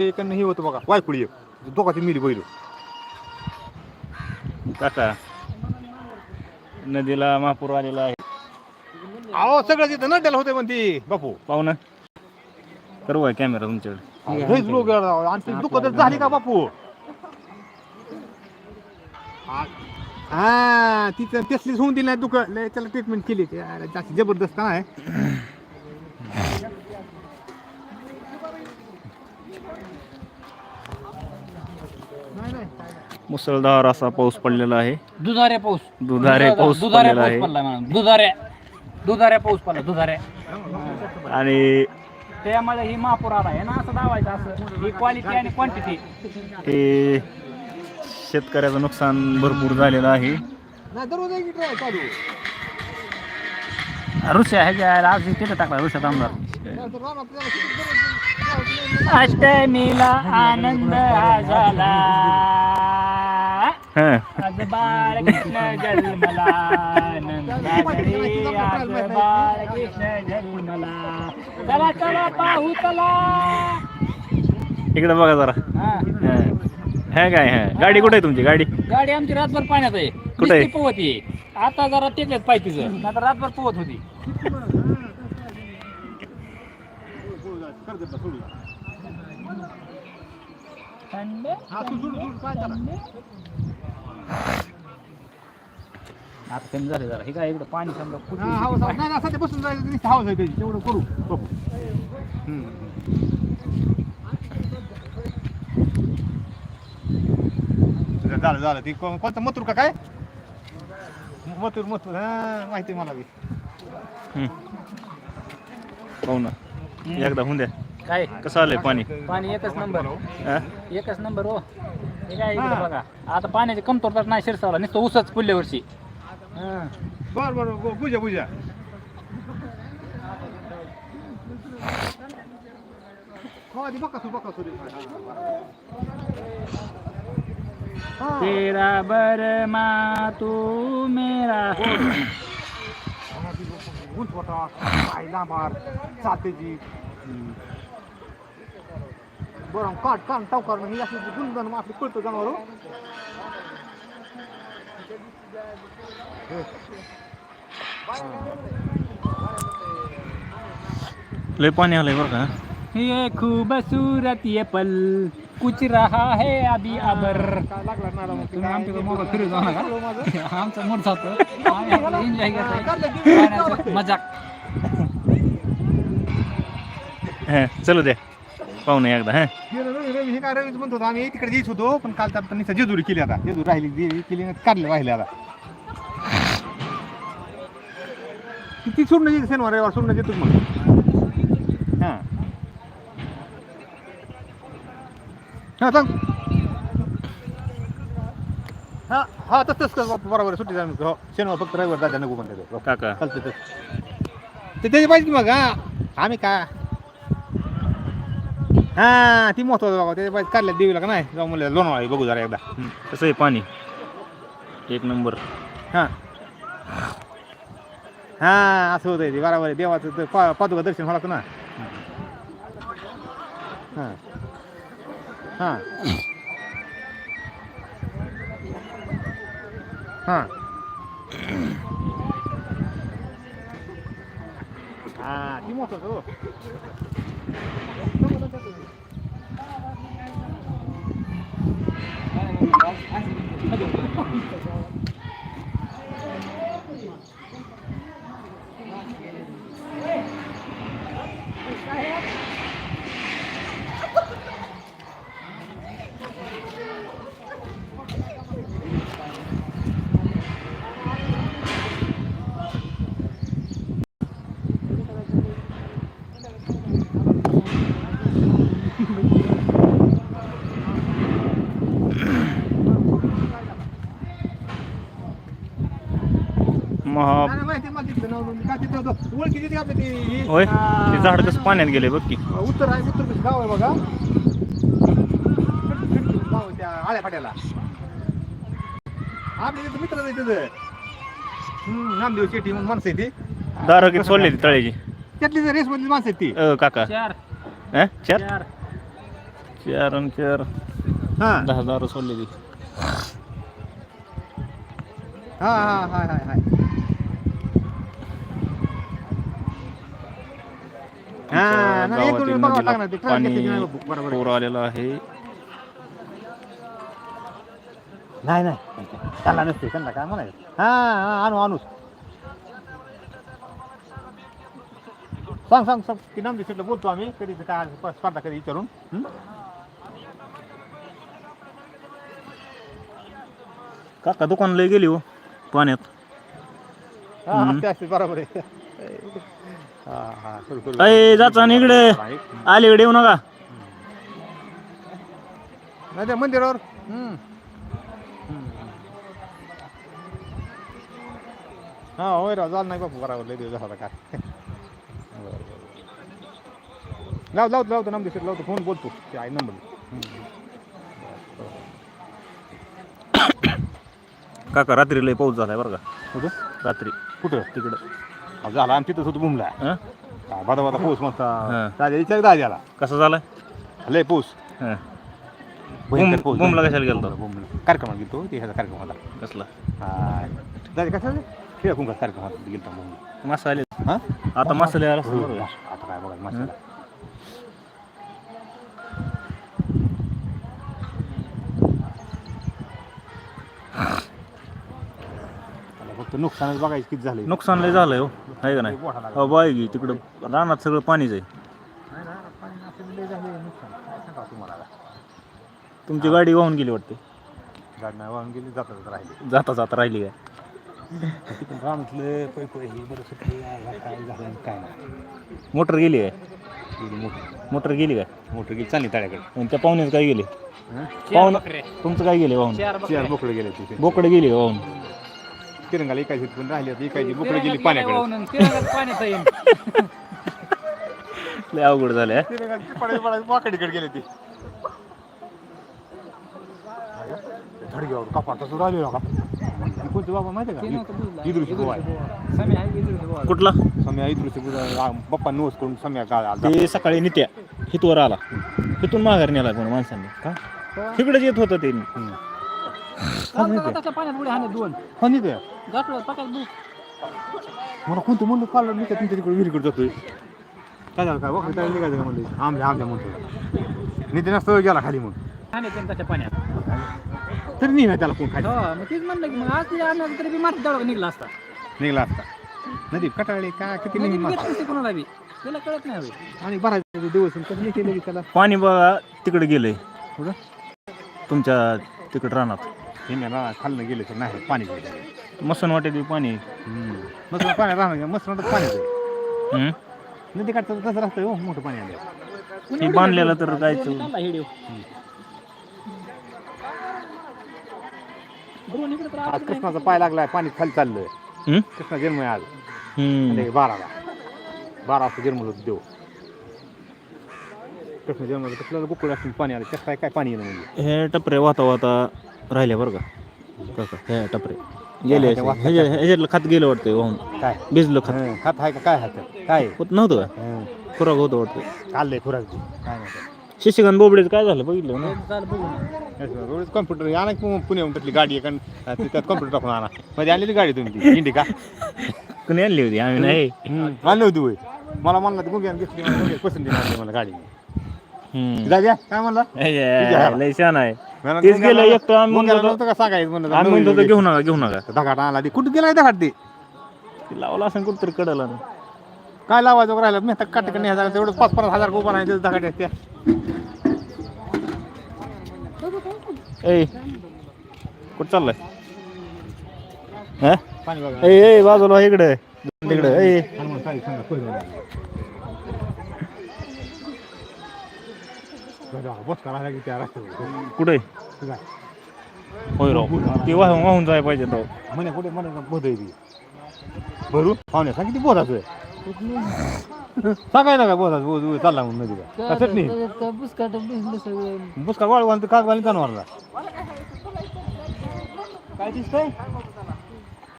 हे होतं बघा वायकुळी एक. दोघाची मिली बैल. काका नदीला महापूर आलेला आहे. अहो सगळं तिथं नड्याला होते पण ती बापू. पाहुणं करू आहे कॅमेरा तुमच्याकडे? लोक ती दुःख तर झाली का बापू? हा तिचं तेसलीच होऊन दिली नाही दुःख लय त्याला ट्रीटमेंट केली. ती. अरे, जास्त जबरदस्त नाही, मुसळधार असा पाऊस पडलेला आहे. दुधारे पाऊस. दुधारे पाऊस दुधारे पडलेला पाऊस आहे. पडला म्हणा. दुधारे दुधारे पाऊस पडला दुधारे आणि त्यामुळे ही महापूर आला. आहे ना असं दावायचं असं. ही क्वालिटी आणि क्वांटिटी ते शेतकऱ्याचं नुकसान भरपूर झालेलं आहे. ऋषा आहे का आज तिथे टाकला ऋषात आमदार. अष्टमीला आनंद हा झाला. हं. आज बाळकृष्ण जन्मला नंदारी आज बाळकृष्ण जन्मला चला चला पाहू चला इकडे बघा जरा हा. हं. हे काय हं. गाडी कुठे आहे तुमची गाडी गाडी आमची रातभर पाण्यात आहे कुठे आहे? नुसती पोहत आहे आता जरा टेकल्यात पाय तिचं आता रातभर पोहत होती हा, काय त्याला? आता कमी झाले जरा. हे काय इकडं पाणी समजा हा, कुठे हवस, हवस. नाही नाही, सध्या बसून जायचं नुसतं हवस आहे त्याची तेवढं करू बघू. हम्म. झालं झालं. ती को- कोणतं? मथुर का काय? मथुर मथुर. हा माहिती आहे मला बी. हं. पाहू ना. एकदा होऊन द्या. काय? कसं आलंय पाणी? पाणी एकच नंबर. हं? एकच नंबर हो. हे काय इकडं. बघा. आता पाण्याची कमतरता नाही शिरसावला. नुसतं ऊसच पुढल्या वर्षी. हा. बर बर बर, पूजा पूजा हो ती बघा बघा तेरा बरमा तू मेरा. उंच होता पाय लांबार चालतेची बरं काट कान टावकार ही असली गुंदन आपली कळतं जनावर. लय पाणी आलंय बरं का? ये खूबसूरत ये पल. कुछ रहा है अभी अबर. तुम्ही आमच्याकडे मोबाईल फिरू जाऊ नका. आमचा मूड जातो. आम्ही एन्जॉय करतो. मजाक. हं, चलू द्या पाहू ना एकदा हं? गेलं रवी रवी हे काय रवीच म्हणत होतो आम्ही तिकडे जायच होतो पण काल तर निसा जेजुरी केली आता. जेजुरी राहिली केली ना काढले राहिले आता. किती सोडणं येईल शनिवार रविवार सोडणं येतोच मग? हां. हां सांग. हा हा तसंच बापू, बरोबर आहे, सुट्टी जाणून हो शनिवार फक्त रविवार जायचं नको म्हणते ते. काका. चालतं ते ते त्याची पाहिजे की मग हा? आम्ही का हा ती महत्वाचं बाबा त्याच्या पाहिजे काढल्या देवीला का नाही? जाऊ म्हणलं लोणावळा बघू जरा एकदा. हं. कसं आहे पाणी? एक नंबर. हा. हा असं होतं ते बरोबर आहे. देवाचं ते पा पादुका दर्शन लागतं ना? हा. हा. हा. हा ती महत्वाचं Thank you. ही- होय हा. ते झाड कसं पाण्यात गेले बघ की. उत्तर आहे उत्तर कसं गाव आहे बघा. गाव आहे त्या आळ्या फाट्याला तिथं मित्र आहे तिथं. नामदेव शेट्टी म्हणून माणसं आहे ती. दार किती सोडले ती तळ्याची? त्यातली रेस मधली माणसं आहेत ती. अ, काका. चार. हं? चार? चार. चार आणि चार. हा. दहा हजार सोडले ती. हा हा हाय हाय हाय हा, गावातील नदीला पाणी आहे. पूर आलेला आहे नाही नाही त्यांना नसते त्यांना काय म्हणायचं हा हा आणू आणूच सांग सांग सांग की नाम दिसलं बोलतो आम्ही कधी ते काय स्पर्धा कधी विचारून हं? काका दुकानला गेली हो पाण्यात हा. असते असते बरोबर आहे अय जाचा इकडे. अलीकडे येऊ नका. नाही त्या मंदिरावर. हं. हा होय राव झालं नाही बापू बरोबर लय दिवस झाला काय. बरं, बरं. लाव लावतो लावतो नाम दिसत लावतो फोन बोलतो. ते आहे नंबर. काका रात्री लय पाऊस झालाय बरं का. कुठं? रात्री. कुठं? तिकडं. झाला. आणि तिथंच होतो बुमला. हं? बादा बादा पोस मस्त. दादा विचार दाद्याला कसं झालाय लय पोस. हं. भयंकर बुम- पाऊस. बुमला कशाला गेलता? बुमला. कार्यक्रमाला गेलो ते ह्याचा कार्यक्रमाला कसला? हा. दादा कसं खेळ कुंका कार्यक्रमाला गेलो बुमला. आले हा? आता मासा आला हो, आता काय बघा माशाला त्याला फक्त नुकसानच बघायचं किती झालं नुकसान लय झालंय हो. आहे का नाही? मोठा लागला. हो बाय की तिकडं रानात सगळं पाणीच आहे? तुमची गाडी वाहून गेली वाटते? गाडी नाही वाहून गेली जाता जाता राहिली. जाता जाता राहिली काय? रानातलं पै पै हे बरं सुटलं यायला काय झालं आणि काय नाही. मोटर गेली काय? गेली मोठी. मोटर गेली काय? मोठी गेली चालली तळ्याकडे. आणि त्या पाहुण्याचं काय गेले? पाहुणं तुमचं काय गेले वाहून? चार बोकडे गेले तिथे. बोकडे गेली वाहून? तिरंगाला एकाची पण राहिली आता एकाची बोकडे गेली पाण्याकडे. पाण्यात लय अवघड झालंय वाकडीकडे गेले ती. धडग्यावर कपाट तसं राहिलो का कोणते बाबा माहिती का? इदृशी गोवा आहे. कुठला? सम्या इदृशी बाप्पा नोस करून सम्या गाळ आला ते सकाळी नित्या हितवर आला. हिथून माघार नेला कोण माणसांनी का? तिकडेच येत होतं ते. पाण्यात उड्या हाणे दोन हा नाही ते गाठलं पाकात बघ मला कोणतं म्हणलं काढलं नाही का तुमच्या तिकडे विहिरीकडे जातोय काय झालं काय काय निघायचं का म्हणलं आमच्या आमच्या म्हणतो नितीन असतो गेला खाली मग हाणे त्याच्या पाण्यात तरी नाही त्याला कोण खाली हो मग तेच म्हणलं की मग आज ते आणलं तरी बी निघला असता निघला असता नदी कटाळले काय किती नाही नसते कोणाला बी त्याला कळत नाही. आणि भरायचे दिवस कसं नाही केलं की त्याला पाणी बघा तिकडे गेलंय कुठं तुमच्या तिकडे रानात हे नाही ना खाल्लं गेले तर नाही पाणी गेलं मसन वाटेल पाणी. मस्त पाणी राहणार मस्त पाणी हम्म? नदी काढतात कसं राहतं हो मोठं पाणी आलं. हे बांधलेलं तर जायचं आज. कृष्णाचा पाय लागलाय पाणी खाली चाललंय. हम्म? कृष्णा जन्म आहे आज हम्म. बाराला. बारा वाजता जन्मलं होतं देव कृष्ण जन्मलं कसलं बुकड असून पाणी आलं त्यात काय काय पाणी येणं म्हणजे हे टपरे वाहता वाहता राहिले बरं का? काका हे टपरे. गेले असे. ह्याच्या- ह्याच्यातलं खात गेलं वाटतं वाहून. काय? भिजलं खात. हं, खात आहे का? काय हात काय? होत नव्हतं का? खुराक होतं वाटतं चाललंय खुराक काय नाही शिशिकांत बोबडेचं काय झालं? बघितलं ना? कॉम्प्युटर आणा की मग पुण्याहून त्यातली गाडी आहे कारण ते त्यात कॉम्प्युटर टाकून आणा. मध्ये आणलेली गाडी तुम्ही ती इंडिका कोणी आणली होती? आम्ही नाही. आणली होती होय. मला म्हणलं तर गुंग्यान घेतली मला गुंग्या पसंती नाही मला गाडी. हम्म. काय म्हणला? हे जे, लय छान आहे. तेच गेलं एकटं आम्ही म्हणतो- नव्हतं का सांगायचं म्हणलं आम्ही म्हणतो नवीन तर घेऊ नका घेऊ नका. आणला ती कुठं गेलाय धगाट ते लावला असं कुठतरी कडला. काय लावायचं राहिलं? मी काट नाही हजार तेवढं पाच पन्नास हजार उभा नाही धगाट असते ए कुठं चाललाय? हा पाणी बघा. ए ए बाजूला इकडे. तिकडे ए बस करायला की त्या रस्त्यावर कुठे. होय राव ते वाहून वाहून जायला पाहिजे राव म्हणे कुठे म्हणे बोध आहे ती भरू पाहुणे सांग किती बोधाचं आहे सांगायला काय बोधाचं बोध चालला म्हणून नाही तर- तर बुसकाट बुसका वाळ वाहन काग वाली जनावरला काय दिसतंय